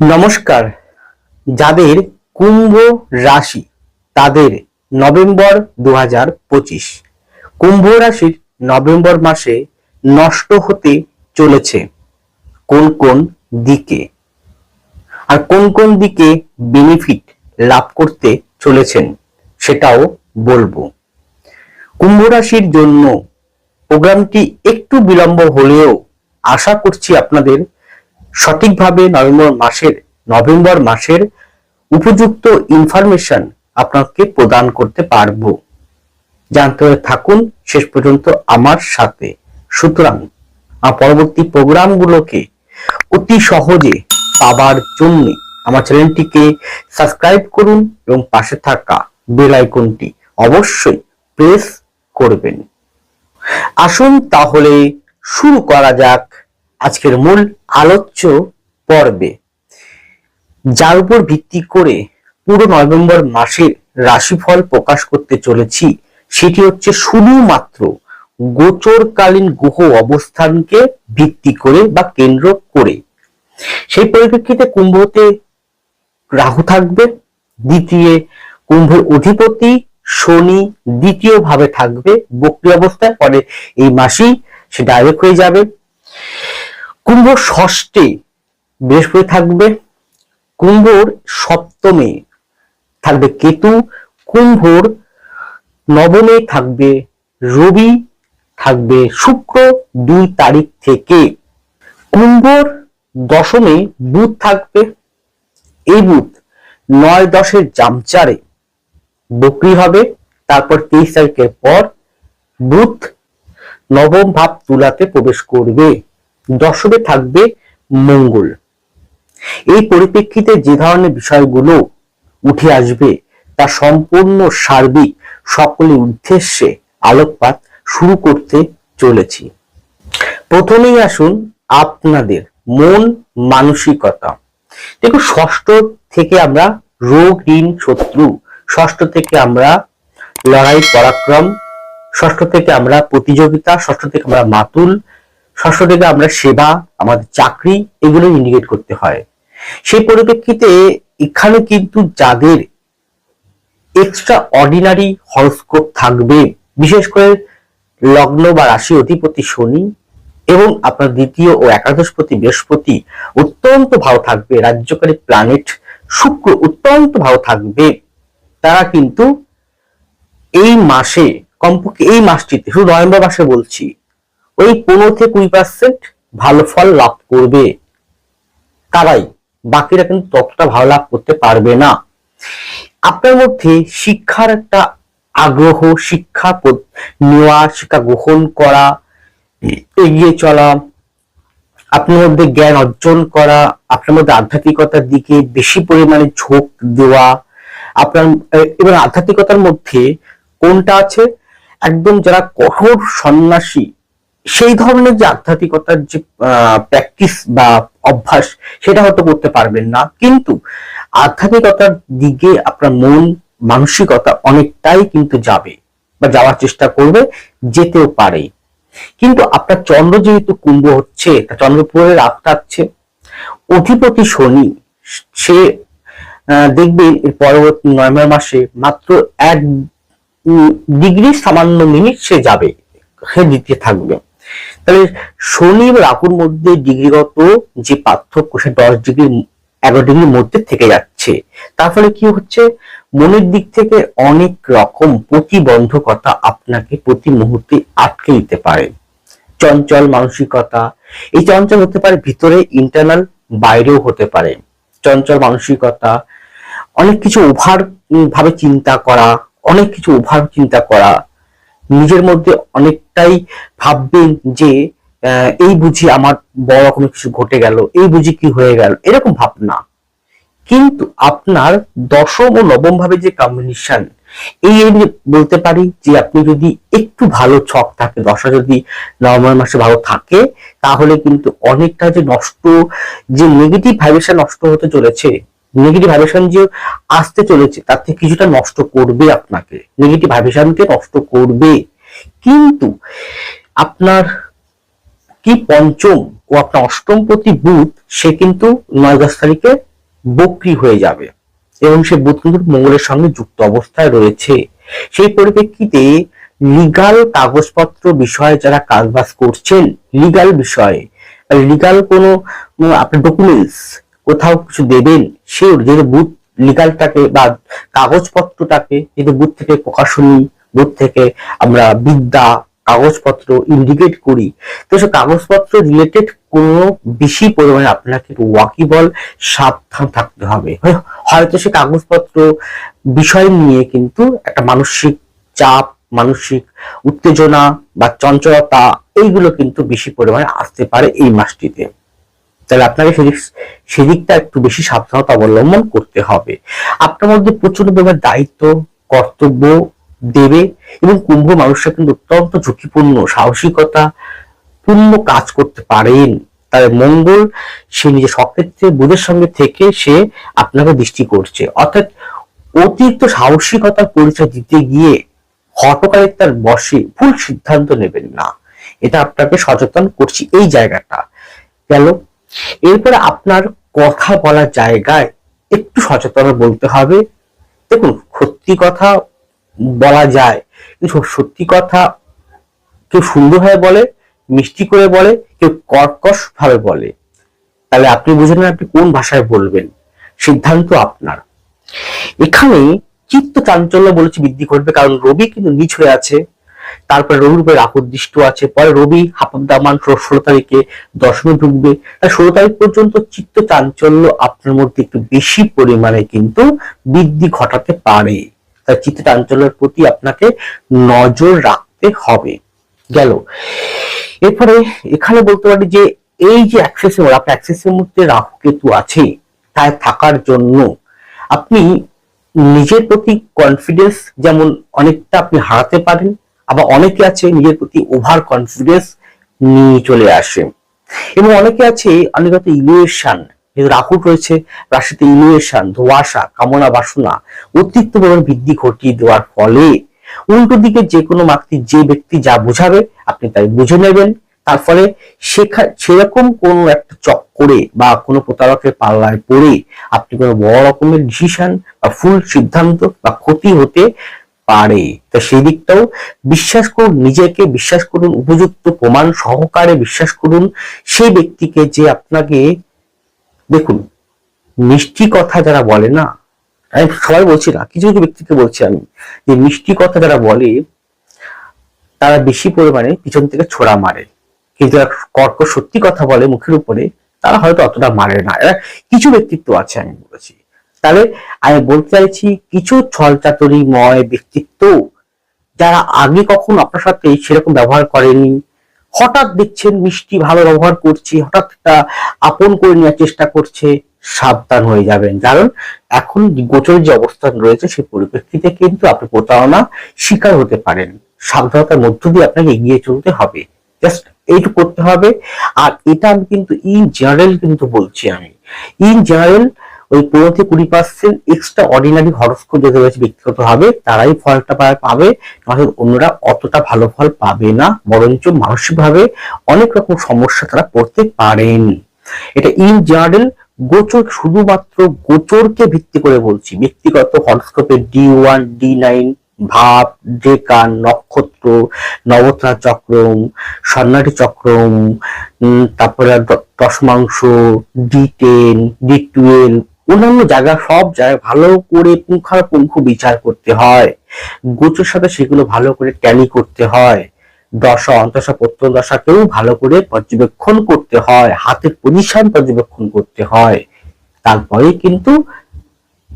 নমস্কার। যাদের কুম্ভ রাশি তাদের নভেম্বর দু হাজার পঁচিশ। কুম্ভ রাশির নভেম্বর মাসে নষ্ট হতে চলেছে কোন কোন দিকে? আর কোন কোন দিকে বেনিফিট লাভ করতে চলেছেন সেটাও বলব। কুম্ভ রাশির জন্য প্রোগ্রামটি একটু বিলম্ব হলেও আশা করছি আপনাদের সঠিকভাবে নভেম্বর মাসের নভেম্বর মাসের উপযুক্ত ইনফরমেশন আপনাকে প্রদান করতে পারব। জানতে হলে থাকুন, শেষ পর্যন্ত আমার সাথে। সুতরাং পরবর্তী প্রোগ্রামগুলোকে অতি সহজে পাবার জন্য আমার চ্যানেলটিকে সাবস্ক্রাইব করুন এবং পাশে থাকা বেল আইকনটি অবশ্যই প্রেস করবেন। আসুন তাহলে শুরু করা যাক আজকের মূল আলোচ্য পর্বে, যার উপর ভিত্তি করে পুরো নভেম্বর মাসের রাশিফল প্রকাশ করতে চলেছি, সেটি হচ্ছে শুধুমাত্র গোচরকালীন গ্রহ অবস্থানকে ভিত্তি করে বা কেন্দ্র করে। সেই পরিপ্রেক্ষিতে কুম্ভতে রাহু থাকবে, দ্বিতীয় কুম্ভের অধিপতি শনি দ্বিতীয় ভাবে থাকবে বক্রি অবস্থায় পরে এই মাসেই সে ডাইরেক্ট হয়ে যাবে। কুম্ভ ষষ্ঠে বৃহস্পতি থাকবে, কুম্ভর সপ্তমে থাকবে কেতু, কুম্ভর নবমে থাকবে রবি, থাকবে শুক্র দুই তারিখ থেকে। কুম্ভর দশমে বুধ থাকবে, এই বুধ নয় দশের জামচারে বকরি হবে, তারপর তেইশ তারিখের পর বুধ নবম ভাব তুলাতে প্রবেশ করবে। দশমে থাকবে মঙ্গল। এই পরিপ্রেক্ষিতে যে ধরনের বিষয়গুলো উঠে আসবে, তা সম্পূর্ণ সার্বিক সকলের উদ্দেশ্যে আলোকপাত শুরু করতে চলেছি। প্রথমেই আসুন আপনাদের মন মানসিকতা। দেখুন ষষ্ঠ থেকে আমরা রোগ, ঋণ, শত্রু, ষষ্ঠ থেকে আমরা লড়াই, পরাক্রম, ষষ্ঠ থেকে আমরা প্রতিযোগিতা, ষষ্ঠ থেকে আমরা মাতুল থেকে আমরা সেবা, আমাদের চাকরি এগুলো ইন্ডিকেট করতে হয়। সেই পরিপ্রেক্ষিতে এখানে কিন্তু যাদের এক্সট্রা অর্ডিনারি হরস্কোপ থাকবে, বিশেষ করে লগ্ন বা রাশি অধিপতি শনি এবং আপনার দ্বিতীয় ও একাদশপতি বৃহস্পতি অত্যন্ত ভালো থাকবে, রাজ্যকারী প্ল্যানেট শুক্র অত্যন্ত ভালো থাকবে, তারা কিন্তু এই মাসে, কমপক্ষে এই মাসটিতে, শুধু নভেম্বর মাসে বলছি ওই পনেরো থেকে কুড়ি পার্সেন্ট ভালো ফল লাভ করবে। তারাই বাকিরা কিন্তু ততটা ভালো লাভ করতে পারবে না। আপনার মধ্যে শিক্ষার একটা আগ্রহ, শিক্ষা নেওয়া, শিক্ষা গ্রহণ করা, এগিয়ে চলা, আপনার মধ্যে জ্ঞান অর্জন করা, আপনার মধ্যে আধ্যাত্মিকতার দিকে বেশি পরিমাণে ঝোঁক দেওয়া, আপনার এ- এবং আধ্যাত্মিকতার মধ্যে কোনটা আছে? একদম যারা কঠোর সন্ন্যাসী সেই ধরনের যে আধ্যাত্মিকতার যে প্র্যাকটিস বা অভ্যাস সেটা হয়তো করতে পারবেন না। কিন্তু আধ্যাত্মিকতার দিকে আপনার মন মানসিকতা অনেকটাই কিন্তু যাবে বা যাওয়ার চেষ্টা করবে যেতেও পারে। কিন্তু আপনার চন্দ্র যেহেতু কুম্ভ হচ্ছে তা চন্দ্রপুরের রাত থাকছে অধিপতি শনি সে আহ, দেখবেন এর পরবর্তী নভেম্বর মাসে মাত্র এক ডিগ্রি সামান্য মিনিট সে যাবে সে দিতে থাকবে। তাহলে শনি এবং রাহুর মধ্যে ডিগ্রিগত যে পার্থক্য, সে দশ ডিগ্রি, এগারো ডিগ্রির মধ্যে থেকে যাচ্ছে। তার ফলে কি হচ্ছে? মনের দিক থেকে অনেক রকম প্রতিবন্ধকতা আপনাকে প্রতি মুহূর্তে আটকে দিতে পারে। চঞ্চল মানসিকতা, এই চঞ্চল হতে পারে ভিতরে ইন্টারনাল বাইরেও হতে পারে। চঞ্চল মানসিকতা, অনেক কিছু ওভার ভাবে চিন্তা করা, অনেক কিছু ওভার চিন্তা করা নিজের মধ্যে অনেকটাই ভাববেন যে এই বুঝি আমার বড় কোনো কিছু ঘটে গেল, এই বুঝি কি হয়ে গেল, এরকম ভাবনা। কিন্তু আপনার দশম ও নবম ভাবে যে কম্বিনেশন এই বলতে পারি যে আপনি যদি একটু ভালো ছক থাকে, দশা যদি নভেম্বর মাসে ভালো থাকে, তাহলে কিন্তু অনেকটা যে নষ্ট, যে নেগেটিভ ভাইব্রেশন নষ্ট হতে চলেছে নেগেটিভ ভাইব্রেশন যে আসতে চলেছে, তার থেকে কিছুটা নষ্ট করবে আপনাকে। নেগেটিভ ভাইব্রেশনকে নষ্ট করবে। কিন্তু আপনার কি পঞ্চম ও আপনার অষ্টম প্রতি বুধ সে কিন্তু নয় দশ তারিখে বক্রি হয়ে যাবে। এবং সে বুধ কিন্তু মঙ্গলের সঙ্গে যুক্ত অবস্থায় রয়েছে। সেই পরিপ্রেক্ষিতে লিগাল কাগজপত্র বিষয়ে যারা কাজবাজ করছেন লিগাল বিষয়ে লিগাল কোনো আপনার ডকুমেন্টস কোথাও কিছু দেবেন সে যেহেতু বুথ লিগালটাকে বা কাগজপত্রটাকে যেহেতু বুথ থেকে প্রকাশনী, বুথ থেকে আমরা বিদ্যা, কাগজপত্র ইন্ডিকেট করি, তো সে কাগজপত্র রিলেটেড কোনো বেশি পরিমাণে আপনাকে ওয়াকিবল সাবধান থাকতে হবে। হয়- হয়তো সে কাগজপত্র বিষয় নিয়ে কিন্তু একটা মানসিক চাপ, মানসিক উত্তেজনা বা চঞ্চলতা, এইগুলো কিন্তু বেশি পরিমাণে আসতে পারে এই মাসটিতে। তাহলে আপনাকে সেদিক, সেদিকটা একটু বেশি সাবধানতা অবলম্বন করতে হবে। আপনার মধ্যে প্রচণ্ড পরিমাণ দায়িত্ব, কর্তব্য দেবে এবং কুম্ভ মানুষরা কিন্তু অত্যন্ত ঝুঁকিপূর্ণ, সাহসিকতা পূর্ণ কাজ করতে পারেন। তাই মঙ্গল, সে নিজের সক্ষেত্রে বুধের সঙ্গে থেকে সে আপনাকে দৃষ্টি করছে। অর্থাৎ অতিরিক্ত সাহসিকতার পরিচয় দিতে গিয়ে হটকারিতার বসে ভুল সিদ্ধান্ত নেবেন না। এটা আপনাকে সচেতন করছি এই জায়গাটা। গেল। এরপরে আপনার কথা বলার জায়গায় একটু সচেতন বলতে হবে। দেখুন, সত্যি কথা বলা যায়, কিন্তু সত্যি কথা কেউ সুন্দরভাবে বলে, মিষ্টি করে বলে, কেউ কর্কশ ভাবে বলে। তাহলে আপনি বুঝে নেন আপনি কোন ভাষায় বলবেন। সিদ্ধান্ত আপনার। এখানে চিত্ত চাঞ্চল্য বলেছে বৃদ্ধি করবে কারণ রবি কিন্তু নিচ হয়ে আছে। তারপরে রবির দৃষ্ট আছে, পরে রবি হাপাদামান ষোলো তারিখে দশমী ঢুকবে। ষোলো তারিখ পর্যন্ত চিত্ত চাঞ্চল্য আপনার মধ্যে একটু বেশি পরিমাণে কিন্তু বৃদ্ধি ঘটাতে পারে। তাই চিত্ত চাঞ্চল্যের প্রতি আপনাকে নজর রাখতে হবে। গেল। এরপরে এখানে বলতে পারি যে এই যে অ্যাক্সেসের আপনার অ্যাক্সেসের মধ্যে রাহু কেতু আছে তাই থাকার জন্য আপনি নিজের প্রতি কনফিডেন্স যেমন অনেকটা আপনি হারাতে পারেন আবার অনেকে আছে নিজের প্রতি ওভার কনফিডেন্স নিয়ে চলে আসে। এবং অনেকে আছে অনেক ইলিউশন যেহেতু রাহু রয়েছে রাশিতে ইলিউশন ধোয়াশা, কামনা বাসনা, অতিরিক্ত পরিমাণ বৃদ্ধি ঘটিয়ে দেওয়ার ফলে উল্টো দিকে যে কোনো ব্যক্তি যে ব্যক্তি যা বুঝাবে, আপনি তাই বুঝে নেবেন। তার ফলে সেরকম কোন একটা চক্করে বা কোনো প্রতারকের পাল্লায় পড়ে আপনি কোনো বড় রকমের ডিসিশন বা ফুল সিদ্ধান্ত বা ক্ষতি হতে পারে। তা সেই দিকটাও বিশ্বাস করুন, নিজেকে বিশ্বাস করুন, উপযুক্ত প্রমাণ সহকারে বিশ্বাস করুন। সেই ব্যক্তিকে যে আপনাকে, দেখুন, মিষ্টি কথা যারা বলে না, আমি সবাই বলছি না, কিছু কিছু ব্যক্তিকে বলছি আমি, যে মিষ্টি কথা যারা বলে, তারা বেশি পরিমাণে পিছন থেকে ছোড়া মারে। কিন্তু কর্ক সত্যি কথা বলে মুখের উপরে, তারা হয়তো অতটা মারে না। কিছু ব্যক্তিত্ব আছে আমি বলেছি। তাহলে আমি বলতে চাইছি, কিছু ছলচাতুরিময় ব্যক্তিত্ব যারা আগে কখন আপনার সাথে সেরকম ব্যবহার করেনি, হঠাৎ দেখছেন মিষ্টি ভালো ব্যবহার করছে, হঠাৎ একটা আপন করে নেওয়ার চেষ্টা করছে, সাবধান হয়ে যাবেন। কারণ এখন গোচরের যে অবস্থান রয়েছে, সেই পরিপ্রেক্ষিতে কিন্তু আপনি প্রতারণা শিকার হতে পারেন। সাবধানতার মধ্য দিয়ে আপনাকে এগিয়ে চলতে হবে। জাস্ট এইটুকু করতে হবে। আর এটা আমি কিন্তু ইন জেনারেল কিন্তু বলছি আমি। ইন জেনারেল ওই পনেরো থেকে কুড়ি পার্সেন্ট এক্সট্রা অর্ডিনারি হরস্কোপ যাদের রয়েছে ব্যক্তিগত হবে তারাই ফলটা পাবে। নয়তো অন্যরা অতটা ভালো ফল পাবে না, বরঞ্চ মানসিকভাবে অনেক রকম সমস্যা তারা পড়তে পারেন। এটা ইন জেনারেল গোচর, শুধুমাত্র গোচরকে ভিত্তি করে বলছি। ব্যক্তিগত হরস্কোপে ডি ওয়ান ডি নাইন ভাব ডেকান নক্ষত্র, নবত্রা চক্রম স্বর্ণাটি চক্রম তারপরে দশমাংশ ডি টেন ডি টুয়েলভ অন্যান্য জায়গা সব জায়গায় ভালো করে পুঙ্খানুপুঙ্খ বিচার করতে হয়। গোচর সাথে সেগুলো ভালো করে ট্যালি করতে হয়। দশা অন্তশা প্রত্যন্ত দশাকেও ভালো করে পর্যবেক্ষণ করতে হয়। হাতের পজিশন পর্যবেক্ষণ করতে হয়। তারপরে কিন্তু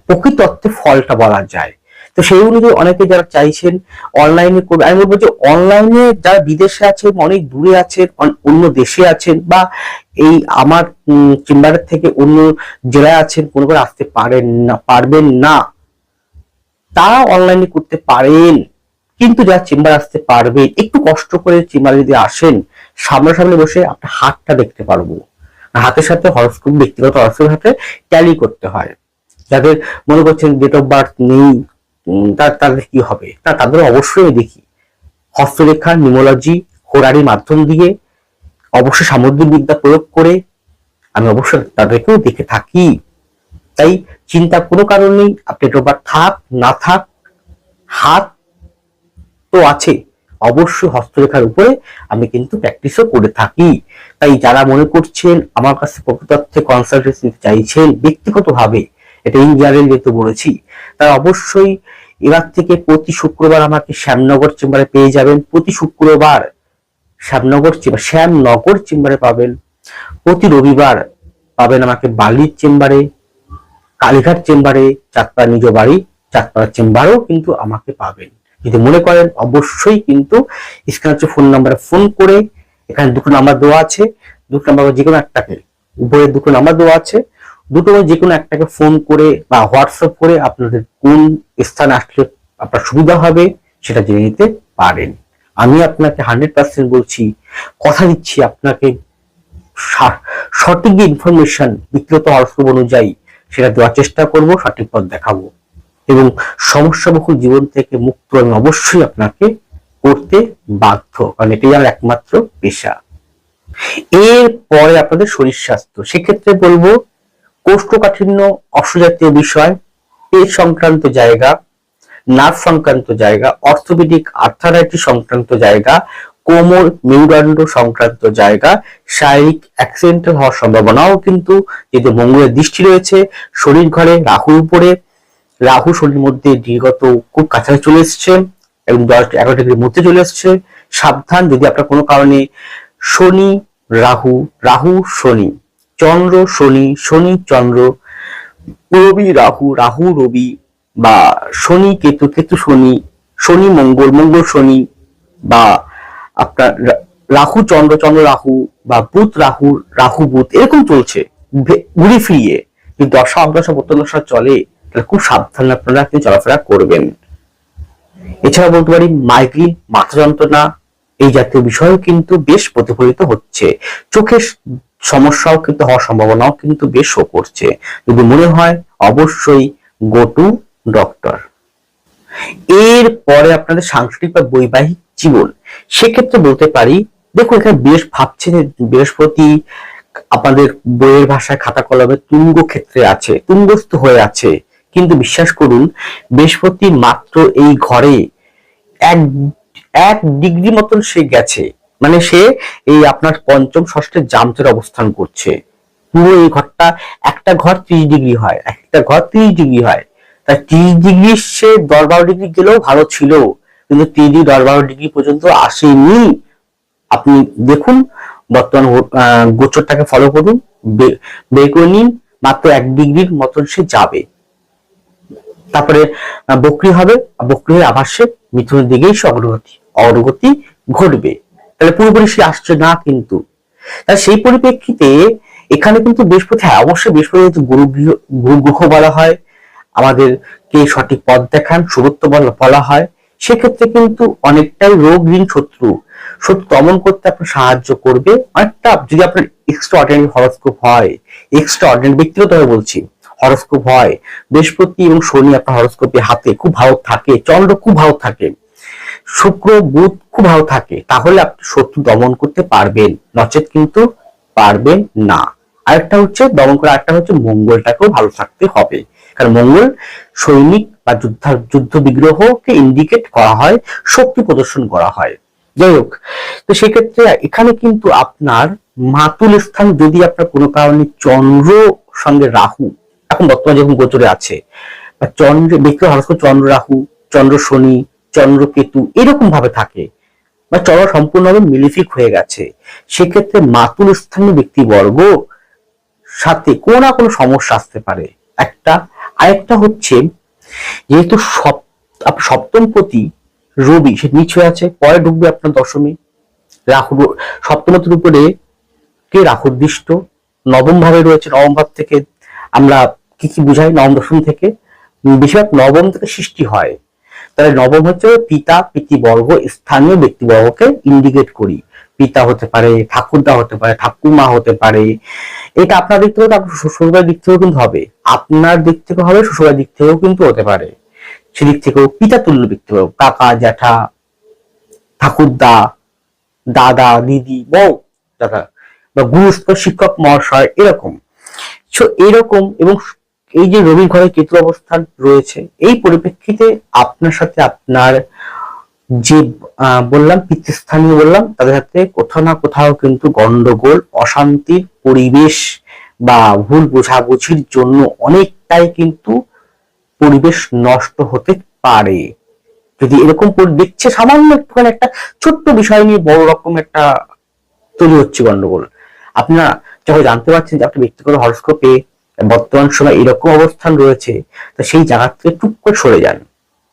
প্রকৃত অর্থে ফলটা বলা যায়। তো সেই অনুযায়ী অনেকে যারা চাইছেন অনলাইনে করবে। আমি বলব যে অনলাইনে যারা বিদেশে আছেন অনেক দূরে আছেন অন্য দেশে আছেন বা এই আমার চেম্বারের থেকে অন্য জেলায় আছেন, কোনো করে আসতে পারেন না, পারবেন না, তারা অনলাইনে করতে পারেন। কিন্তু যারা চেম্বার আসতে পারবে একটু কষ্ট করে চেম্বারে যদি আসেন, সামনাসামনি বসে আপনার হাতটা দেখতে পারব। হাতের সাথে হরস্কোপ ব্যক্তিগত হরস্কোপের সাথে ট্যালি করতে হয়। যাদের মনে করছেন ডেট অফ বার্থ নেই তা- তাদের কি হবে? তা তাদের অবশ্যই দেখি। হস্তরেখা, নিমোলজি হোরারি মাধ্যম দিয়ে অবশ্যই সামুদ্রিক বিদ্যা প্রয়োগ করে আমি অবশ্যই তাদেরকেও দেখে থাকি। তাই চিন্তা কোনো কারণেই আপনি ডোবার থাক, না থাক, হাত তো আছে। অবশ্যই হস্তরেখার উপরে আমি কিন্তু প্র্যাকটিসও করে থাকি। তাই যারা মনে করছেন আমার কাছে প্রকৃতার্থে কনসালটেন্সি চাইছেন, ব্যক্তিগতভাবে, এটা ইন জেনারেল যেহেতু বলেছি তারা অবশ্যই এবার থেকে প্রতি শুক্রবার আমাকে শ্যামনগর চেম্বারে পেয়ে যাবেন। প্রতি শুক্রবার শ্যামনগর চেম্বার, শ্যামনগর চেম্বারে পাবেন। প্রতি রবিবার পাবেন আমাকে বালির চেম্বারে, কালীঘাট চেম্বারে, চাঁদপাড়া নিজ বাড়ি, চাঁদপাড়া চেম্বারেও কিন্তু আমাকে পাবেন। যদি মনে করেন, অবশ্যই কিন্তু স্ক্রিনে ফোন নাম্বারে ফোন করে এখানে দুটো নাম্বার দেওয়া আছে। দুটো নাম্বার যে কোনো একটাকে উপরে দুটো নাম্বার দেওয়া আছে। দুটো যে কোনো একটাকে ফোন করে বা হোয়াটসঅ্যাপ করে আপনাদের কোন স্থানে আসলে আপনার সুবিধা হবে সেটা জেনে নিতে পারেন। আমি আপনাকে হান্ড্রেড পার্সেন্ট বলছি, কথা দিচ্ছি আপনাকে। সঠিক ইনফরমেশন ব্যক্তিগত হরস্কোপ অনুযায়ী সেটা দেওয়ার চেষ্টা করব, সঠিক পথ দেখাবো। এবং সমস্যাবহুল জীবন থেকে মুক্ত আমি অবশ্যই আপনাকে করতে বাধ্য, কারণ এটাই আমার একমাত্র পেশা। এর পরে আপনাদের শরীর স্বাস্থ্য। সেক্ষেত্রে বলব কোষ্ঠকাঠিন্য অসুজাতীয় বিষয়, পেট সংক্রান্ত জায়গা, নার্ভ সংক্রান্ত জায়গা, অর্থোপেডিক আর্থারাইটিস সংক্রান্ত জায়গা, কোমর মেরুদণ্ড সংক্রান্ত জায়গা, শারীরিক অ্যাক্সিডেন্টাল হওয়ার সম্ভাবনাও কিন্তু যেহেতু মঙ্গলের দৃষ্টি রয়েছে, শরীর ঘরে রাহুর উপরে, রাহু শনির মধ্যে দীর্ঘত খুব কাছাকাছি চলে এসছে এবং দশ এগারো ডিগ্রির মধ্যে চলে এসছে। সাবধান, যদি আপনার কোনো কারণে শনি, রাহু রাহু, শনি চন্দ্র, শনি শনি, চন্দ্র, রবি, রাহু রাহু, রবি বা শনি, কেতু কেতু, শনি শনি, মঙ্গল মঙ্গল, শনি বা আপনার রাহু, চন্দ্র চন্দ্র, রাহু বা বুধ, রাহু রাহু, বুধ এরকম চলছে ঘুরে ফিরিয়ে। যদি দশা অদশা প্রত্যদশা চলে, তাহলে খুব সাবধানে আপনারা কিন্তু চলাফেরা করবেন। এছাড়া বলতে পারি, মাইগ্রেন, মাথা যন্ত্রণা এই জাতীয় বিষয়ও কিন্তু বেশ প্রতিফলিত হচ্ছে। চোখের সমস্যাও কিন্তু হওয়ার সম্ভাবনাও কিন্তু বেশ করছে। যদি মনে হয়, অবশ্যই গো টু ডক্টর এর পরে আপনাদের সাংসারিক বা বৈবাহিক জীবন, সেক্ষেত্রে বলতে পারি, দেখুন এখানে বেশ ভাবছে যে বৃহস্পতি আপনাদের বইয়ের ভাষায় খাতা কলমে তুঙ্গ ক্ষেত্রে আছে, তুঙ্গস্থ হয়ে আছে। কিন্তু বিশ্বাস করুন, বৃহস্পতি মাত্র এই ঘরে এক এক ডিগ্রি মতন সে গেছে। মানে সে এই আপনার পঞ্চম ষষ্ঠের জামতের অবস্থান করছে। পুরো এই ঘরটা একটা ঘর ত্রিশ ডিগ্রি হয়, একটা ঘর ত্রিশ ডিগ্রি হয়। তাই ত্রিশ ডিগ্রি সে দশ বারো ডিগ্রি গেলেও ভালো ছিল, কিন্তু ত্রিশ দশ বারো ডিগ্রি পর্যন্ত আসেনি। আপনি দেখুন, বর্তমান গোচরটাকে ফলো করুন বের করে নিন, মাত্র এক ডিগ্রির মতন সে যাবে। তারপরে বক্রি হবে বক্রি হয়ে আবার সে মিথুনের দিকেই সে অগ্রগতি অগ্রগতি ঘটবে। তাহলে পুরোপুরি সে আসছে না কিন্তু। তাহলে সেই পরিপ্রেক্ষিতে এখানে কিন্তু বৃহস্পতি হ্যাঁ অবশ্যই বৃহস্পতি যেহেতু গুরু গুরু গ্রহ বলা হয়, আমাদেরকে সঠিক পথ দেখান, সুরত্ব বলা হয়, সেক্ষেত্রে কিন্তু অনেকটাই রোগ ঋণ শত্রু শত্রু দমন করতে আপনার সাহায্য করবে। অনেকটা যদি আপনার এক্সট্রা অর্ডিনারি হরস্কোপ হয় এক্সট্রা অর্ডিনারি ব্যক্তিগতভাবে বলছি হরস্কোপ হয়, বৃহস্পতি এবং শনি আপনার হরস্কোপে হাতে খুব ভালো থাকে, চন্দ্র খুব ভালো থাকে। শুক্র, বুধ খুব ভালো থাকে, তাহলে আপনি শত্রু দমন করতে পারবেন। নচেত কিন্তু পারবেন না। আরেকটা হচ্ছে, দমন করা আরেকটা হচ্ছে, মঙ্গলটাকেও ভালো থাকতে হবে। কারণ মঙ্গল সৈনিক বা যুদ্ধ যুদ্ধ বিগ্রহকে ইন্ডিকেট করা হয়, শক্তি প্রদর্শন করা হয়। যাই হোক, তো সেক্ষেত্রে এখানে কিন্তু আপনার মাতুল স্থান যদি আপনার কোনো কারণে চন্দ্র সঙ্গে রাহু, এখন বর্তমানে যখন গোচরে আছে, বা চন্দ্র ব্যক্তি হরস্কোপ, চন্দ্র রাহু, চন্দ্র শনি চন্দ্র কেতু এরকম ভাবে থাকে। বা চন্দ্র সম্পূর্ণভাবে মিলিফিক হয়ে গেছে। সেক্ষেত্রে মাতুল স্থানীয় ব্যক্তিবর্গ সাথে কোনো না কোনো সমস্যা আসতে পারে। একটা, আরেকটা হচ্ছে, যেহেতু সপ্তম পতি রবি, সে নিচ হয়ে আছে, পরে ঢুকবে আপনার দশমী। রাহু সপ্তমতির উপরে কে? রাহুর দৃষ্ট। নবম ভাবে রয়েছে, নবম ভাব থেকে আমরা কি কি বুঝাই? নবম দশম থেকে। বেশিরভাগ নবম থেকে সৃষ্টি হয়। তাহলে নবম হচ্ছে পিতা, পিতৃবর্গ, স্থানীয় ব্যক্তিবর্গকে ইন্ডিকেট করি। পিতা হতে পারে, ঠাকুরদা হতে পারে ঠাকুমা হতে পারে। এটা আপনার দিক থেকে আপনার শ্বশুরবাড়ির দিক থেকেও কিন্তু হবে। আপনার দিক থেকে হবে, শ্বশুরবাড়ির দিক থেকেও কিন্তু হতে পারে। সেদিক থেকেও পিতা তুল্য ব্যক্তি হবে কাকা, জ্যাঠা, ঠাকুরদা, দাদা, দিদি, বউ, দাদা, বা গুরুস্থ শিক্ষক, মহাশয়, এরকম। এরকম এবং এই যে রবি ঘরে কেতু অবস্থান রয়েছে, এই পরিপ্রেক্ষিতে আপনার সাথে আপনার যে বললাম, পিতৃস্থানীয় বললাম, তাদের সাথে কোথাও না কোথাও কিন্তু গন্ডগোল, অশান্তির পরিবেশ বা ভুল বোঝাবুঝির জন্য অনেকটাই কিন্তু পরিবেশ নষ্ট হতে পারে। যদি এরকম দেখছে সামান্য একটুখানি একটা ছোট্ট বিষয় নিয়ে বড় রকম একটা তৈরি হচ্ছে গন্ডগোল। আপনারা যখন জানতে পারছেন যে আপনি ব্যক্তিগত হরস্কোপে বর্তমান সময় এরকম অবস্থান রয়েছে, তো সেই জায়গা থেকে টুক করে সরে যান।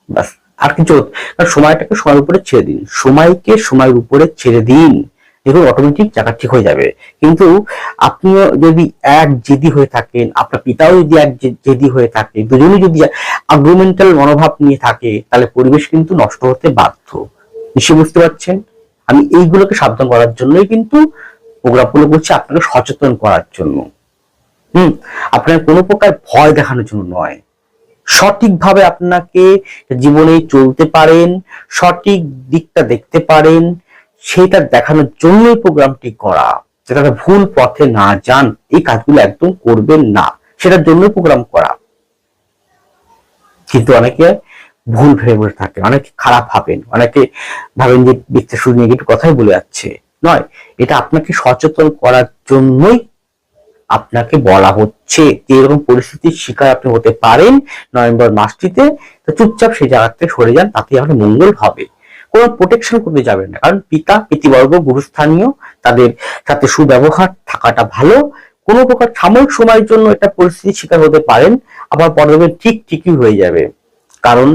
বাস আর কিছু কারণ সময়টাকে সময়ের উপরে ছেড়ে দিন। সময়কে সময়ের উপরে ছেড়ে দিন। দেখুন অটোমেটিক জায়গা ঠিক হয়ে যাবে। কিন্তু আপনিও যদি এক জেদি হয়ে থাকেন, আপনার পিতাও যদি এক জেদি হয়ে থাকে, দুজনেই যদি আর্গুমেন্টাল মনোভাব নিয়ে থাকে, তাহলে পরিবেশ কিন্তু নষ্ট হতে বাধ্য। নিশ্চয়ই বুঝতে পারছেন? আমি এইগুলোকে সাবধান করার জন্যই কিন্তু প্রোগ্রামগুলো করছি, আপনাকে সচেতন করার জন্য। হুম, আপনার কোনো প্রকার ভয় দেখানোর জন্য নয়। সঠিকভাবে আপনাকে জীবনে চলতে পারেন, সঠিক দিকটা দেখতে পারেন, সেটা দেখানোর জন্যই প্রোগ্রামটি করা। যাতে ভুল পথে না যান, এই কাজগুলো একদম করবেন না, সেটার জন্য প্রোগ্রাম করা। কিন্তু অনেকে ভুল ভেবে বসে থাকে, অনেকে খারাপ ভাবেন, অনেকে ভাবেন যে ব্যক্তি শুধু নেগেটিভ কথাই বলে যাচ্ছে। নয়, এটা আপনাকে সচেতন করার জন্যই আপনাকে বলা হচ্ছে। যে এরকম পরিস্থিতির শিকার আপনি হতে পারেন নভেম্বর মাসটিতে। তো চুপচাপ সেই জায়গা থেকে সরে যান তাতে আপনার মঙ্গল হবে কোনো প্রোটেকশন করতে যাবেন না, কারণ পিতা, পিতৃবর্গ, গুরুস্থানীয়, তাদের সাথে সুব্যবহার থাকাটা ভালো। কোনো প্রকার সাময়িক সময়ের জন্য এটা পরিস্থিতির শিকার হতে পারেন, আবার পরে ঠিক ঠিকই হয়ে যাবে। কারণ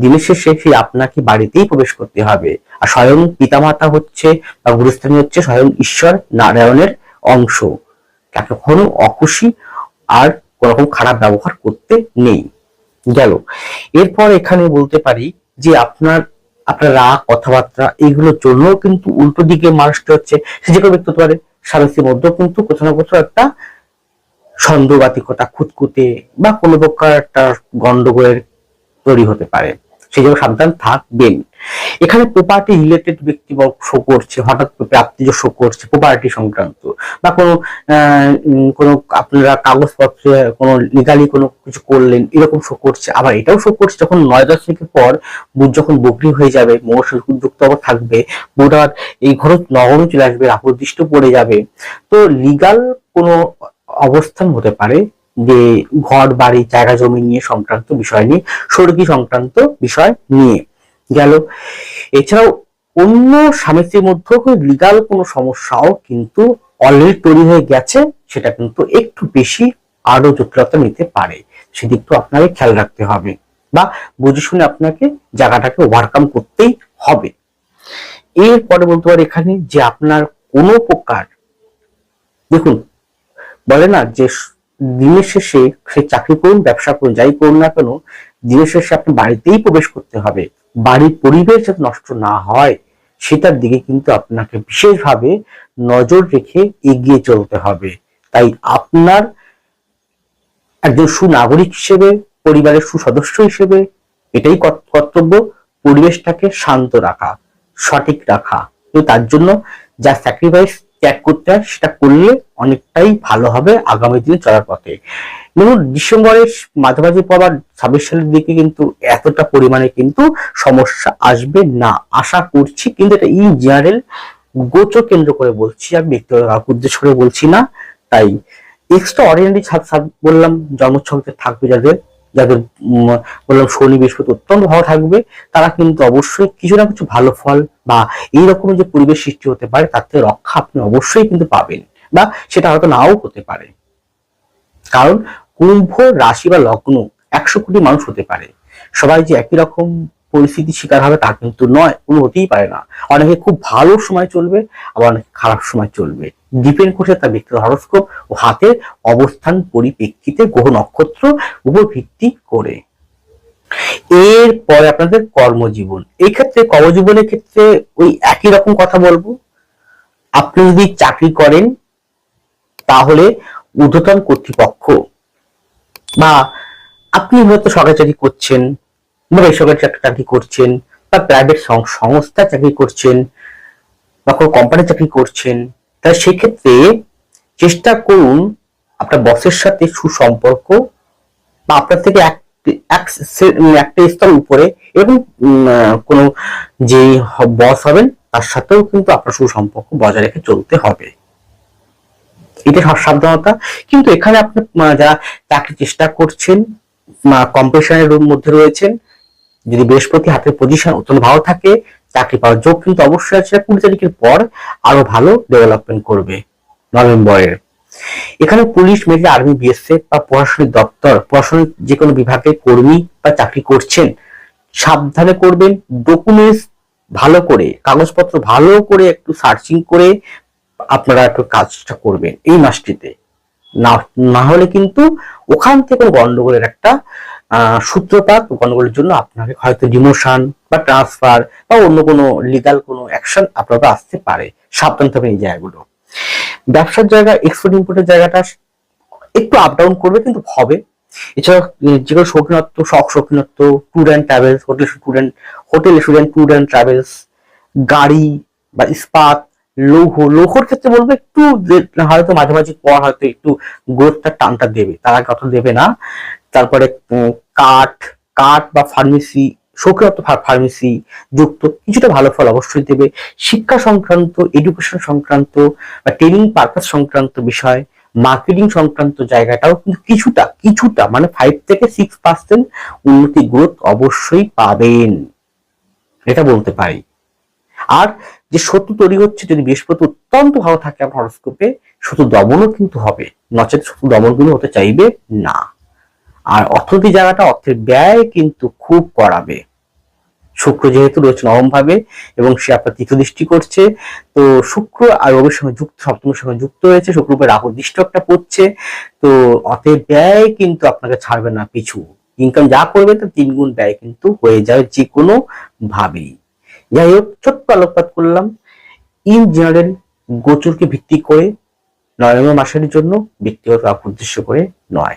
দিনের শেষে সেই আপনাকে বাড়িতেই প্রবেশ করতে হবে। আর স্বয়ং পিতামাতা হচ্ছে বা গুরুস্থানী হচ্ছে স্বয়ং ঈশ্বর নারায়ণের অংশ। কখনো অখুশি আর কোনোরকম খারাপ ব্যবহার করতে নেই। গেল। এরপর এখানে বলতে পারি যে আপনার আপনার রাগ, কথাবার্তা এগুলোর জন্য কিন্তু উল্টো দিকে মানুষটা হচ্ছে সে যে কোনো ব্যক্তি হতে পারে স্বামী মধ্যেও কিন্তু কোথাও না কোথাও একটা সন্দেহবাতিকতা খুঁতকুতে বা কোনো প্রকার একটা গন্ডগোলের তৈরি হতে পারে। সেই জন্য সাবধান থাকবেন। এখানে প্রপার্টি রিলেটেড ব্যক্তি শো করছে, হঠাৎ প্রাপ্তিজ শো করছে প্রপার্টি সংক্রান্ত বা কোনো কোনো আপনারা কাগজপত্রে কোনো লিগালি কোনো কিছু করলেন, এরকম শো করছে। আবার এটাও শো করছে যখন নয় দশ থেকে পর বুধ যখন বকরি হয়ে যাবে মৌসুম যুক্ত আবার থাকবে, বুধ এই ঘর নগরে চলে আসবে রাহুদৃষ্ট পড়ে যাবে। তো লিগাল কোনো অবস্থান হতে পারে যে ঘর, বাড়ি, জায়গা, জমি নিয়ে সংক্রান্ত বিষয় নিয়ে, স্বর্গী সংক্রান্ত বিষয় নিয়ে। গেল। এছাড়াও অন্য স্বামী মধ্যেও লিগাল কোনো সমস্যাও কিন্তু অলরেডি তৈরি হয়ে গেছে, সেটা কিন্তু একটু বেশি আরও জটিলতা নিতে পারে। সেদিকটা আপনাকে খেয়াল রাখতে হবে বা বুঝে শুনে আপনাকে জায়গাটাকে ওভারকাম করতেই হবে। এরপরে বলতে পারি এখানে যে আপনার কোনো প্রকার, দেখুন, বলে না যে দিনের শেষে সে চাকরি করুন, ব্যবসা করুন, যাই করুন না কেন, দিনের শেষে আপনি বাড়িতেই প্রবেশ করতে হবে। বাড়ির পরিবেশ যাতে নষ্ট না হয়, সেটার দিকে কিন্তু আপনাকে বিশেষভাবে নজর রেখে এগিয়ে চলতে হবে। তাই আপনার একজন সুনাগরিক হিসেবে, পরিবারের সুসদস্য হিসেবে এটাই কর- কর্তব্য, পরিবেশটাকে শান্ত রাখা, সঠিক রাখা। তো তার জন্য যা স্যাক্রিফাইস ত্যাগ করতে হয়, সেটা করলে অনেকটাই ভালো হবে আগামী দিনে চলার পথে। দেখুন, ডিসেম্বরের মাঝামাঝি পর আবার ছাব্বিশ সালের দিকে কিন্তু এতটা পরিমাণে কিন্তু সমস্যা আসবে না, আশা করছি। কিন্তু এটা ইন জেনারেল গোচর কেন্দ্র করে বলছি, আমি ব্যক্তিগত কাউকে উদ্দেশ্য করে বলছি না। তাই এক্সট্রা অর্ডিনারি বললাম, জন্মছকে থাকবে যাদের। যাদের বললাম শনি, বৃহস্পতি অত্যন্ত ভালো থাকবে, তারা কিন্তু অবশ্যই কিছু না কিছু ভালো ফল বা এই রকম যে পরিবেশ সৃষ্টি হতে পারে, তার থেকে রক্ষা আপনি অবশ্যই কিন্তু পাবেন বা সেটা হয়তো নাও হতে পারে। কারণ কুম্ভ রাশি বা লগ্ন একশো কোটি মানুষ হতে পারে। সবাই যে একই রকম পরিস্থিতি শিকার হবে তা কিন্তু নয়, কোনো হতেই পারে না। অনেকে খুব ভালো সময় চলবে, আবার অনেকে খারাপ সময় চলবে। ডিপেন্ড করছে তার ব্যক্তির হরস্কোপ ও হাতের অবস্থান পরিপ্রেক্ষিতে গ্রহ নক্ষত্র উপর ভিত্তি করে। এরপরে আপনাদের কর্মজীবন। এই ক্ষেত্রে কর্মজীবনের ক্ষেত্রে ওই একই রকম কথা বলব। আপনি যদি চাকরি করেন, তাহলে ঊর্ধ্বতন কর্তৃপক্ষ বা আপনি হয়তো সরকারি চাকরি করছেন, বা বেসরকারি চাক- চাকরি করছেন, বা প্রাইভেট সংস্থা চাকরি করছেন, বা কোনো কোম্পানি চাকরি করছেন তাহলে সেক্ষেত্রে চেষ্টা করুন আপনার বসের সাথে সুসম্পর্ক বা আপনার থেকে এক উম, একটা স্তর উপরে এবং কোনো যে বস হবেন তার সাথেও কিন্তু আপনার সুসম্পর্ক বজায় রেখে চলতে হবে। এটা সাবধানতা। কিন্তু এখানে আপনি যারা চাকরি চেষ্টা করছেন কম্পিটিশনের মধ্যে রয়েছেন যদি বৃহস্পতি হাতের পজিশন অত্যন্ত ভালো থাকে চাকরি পাওয়ার যোগ কিন্তু অবশ্যই আছে। কুড়ি তারিখের পর আরও ভালো ডেভেলপমেন্ট করবে নভেম্বরের। এখানে পুলিশ মিলিটারি আর্মি বিএসএফ বা প্রশাসনিক দপ্তর, প্রশাসনিক যে কোনো বিভাগে কর্মী বা চাকরি করছেন, সাবধানে করবেন ডকুমেন্টস ভালো করে, কাগজপত্র ভালো করে একটু সার্চিং করে আপনারা একটু কাজটা করবেন এই মাসটিতে। না না হলে কিন্তু ওখান থেকে গন্ডগোলের একটা সূত্রপাত, গন্ডগোলের জন্য আপনাকে হয়তো ডিমোশন বা ট্রান্সফার বা অন্য কোনো লিগাল কোনো অ্যাকশন আপনার আসতে পারে সাবধান থাকবেন এই জায়গাগুলো। ব্যবসার জায়গা এক্সপোর্ট ইম্পোর্টের জায়গাটা একটু আপ ডাউন করবে কিন্তু হবে। এছাড়া উম, যে কোনো শৌখিনত্ব শখ শৌখিনত্ব tour and travels hotel student hotel student tour and travels গাড়ি বা ইস্পাত লৌহ লৌহর ক্ষেত্রে বলব একটু হয়তো মাঝে মাঝে পর হয়তো একটু গ্রোথটা টানটা দেবে। তারা কত দেবে না। তারপরে কাঠ কাঠ বা ফার্মেসি শৌখিনত্ব ফার্মেসি যুক্ত, কিছুটা ভালো ফল অবশ্যই দেবে। শিক্ষা সংক্রান্ত এডুকেশন সংক্রান্ত বা ট্রেনিং পারপাস সংক্রান্ত বিষয় মার্কেটিং সংক্রান্ত জায়গাটাও কিন্তু কিছুটা কিছুটা মানে ফাইভ থেকে সিক্স পার্সেন্ট উন্নতি গ্রোথ অবশ্যই পাবেন। এটা বলতে পারি। আর যে শত্রু তৈরি হচ্ছে, যদি বৃহস্পতি অত্যন্ত ভালো থাকে আপনার হরস্কোপে শত্রু দমনও কিন্তু হবে। নচেত শত্রু দমন কিন্তু হতে চাইবে না। আর অর্থনীতি জায়গাটা অর্থের ব্যয় কিন্তু খুব করাবে শুক্র যেহেতু রয়েছে নবম ভাবে এবং সে আপনার তৃতীয় দৃষ্টি করছে, তো শুক্র আর রবির সঙ্গে যুক্ত, সপ্তমের সঙ্গে যুক্ত হয়েছে শুক্র উপরে রাহুর দৃষ্টি একটা পড়ছে, তো অতএব ব্যয় কিন্তু আপনাকে ছাড়বে না পিছু। ইনকাম যা করবে তার তিন গুণ ব্যয় কিন্তু হয়ে যাবে যে কোনো ভাবেই। যাই হোক, ছোট্ট আলোকপাত করলাম। ইন জেনারেল গোচরকে ভিত্তি করে নভেম্বর মাসের জন্য ব্যক্তিগত উদ্দেশ্য করে নয়।